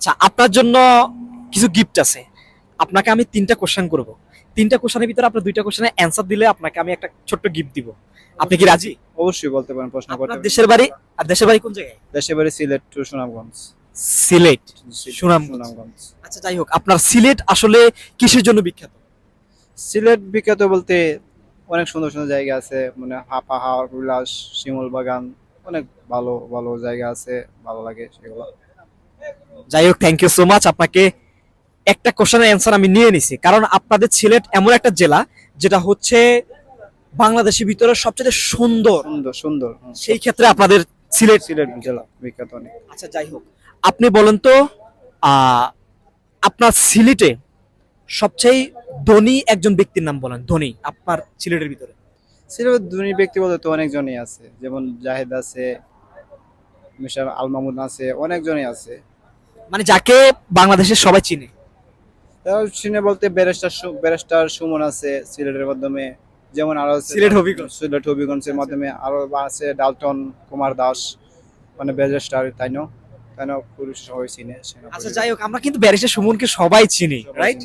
আচ্ছা আপনার জন্য কিছু গিফট আছে। আপনাকে আমি তিনটা কোশ্চেন করব। তিনটা কোশ্চেনের ভিতরে আপনার দুইটা কোশ্চেনের অ্যান্সার দিলে আপনাকে আমি একটা ছোট্ট গিফট দিব। আপনি কি রাজি? অবশ্যই বলতে পারেন প্রশ্ন করতে আপনার দেশের বাড়ি আর দেশের বাড়ি কোন জায়গায়? দেশের বাড়ি সিলেট টু সুনামগঞ্জ। সিলেট সুনামগঞ্জ। আচ্ছা যাই হোক আপনার সিলেট আসলে কিসের জন্য বিখ্যাত? সিলেট বিখ্যাত বলতে অনেক সুন্দর সুন্দর জায়গা আছে মানে হা- পাহাড় উল্লাস শিমুল বাগান অনেক ভালো ভালো জায়গা আছে ভালো লাগে সেগুলো। যাই হোক থ্যাংক ইউ সো মাচ আপনাকে একটা কোশ্চেনের অ্যান্সার আমি নিয়ে নিছি। কারণ আপনাদের সিলেট এমন একটা জেলা যেটা হচ্ছে বাংলাদেশের ভিতরে সবচেয়ে সুন্দর। সুন্দর সুন্দর সেই ক্ষেত্রে আপনাদের সিলেট সিলেট জেলা বিখ্যাত অনেক। আচ্ছা যাই হোক। আপনি বলেন তো আপনার সিলেটে সবচেয়ে ধনী একজন ব্যক্তির নাম বলেন ধনী আপনার সিলেটের ভিতরে। সিলেটের ধনী ব্যক্তি বলতে তো অনেকজনই আছে। যেমন জাহেদ আছে মিশার আল মামুন আছে অনেকজনই আছে। মানে যাকে বাংলাদেশের সবাই চিনে। চিনে বলতে ব্যারিস্টার ব্যারিস্টার সুমন আছে সিলেটের মাধ্যমে যেমন আরও সিলেট হবিগঞ্জ। সিলেট হবিগঞ্জের মাধ্যমে আরও আছে ডালটন কুমার দাস মানে ব্যারিস্টার তাই না? তাই না? পুরুষ সবাই চিনে আচ্ছা যাই হোক আমরা কিন্তু ব্যারিস্টার সুমনকে সবাই চিনি রাইট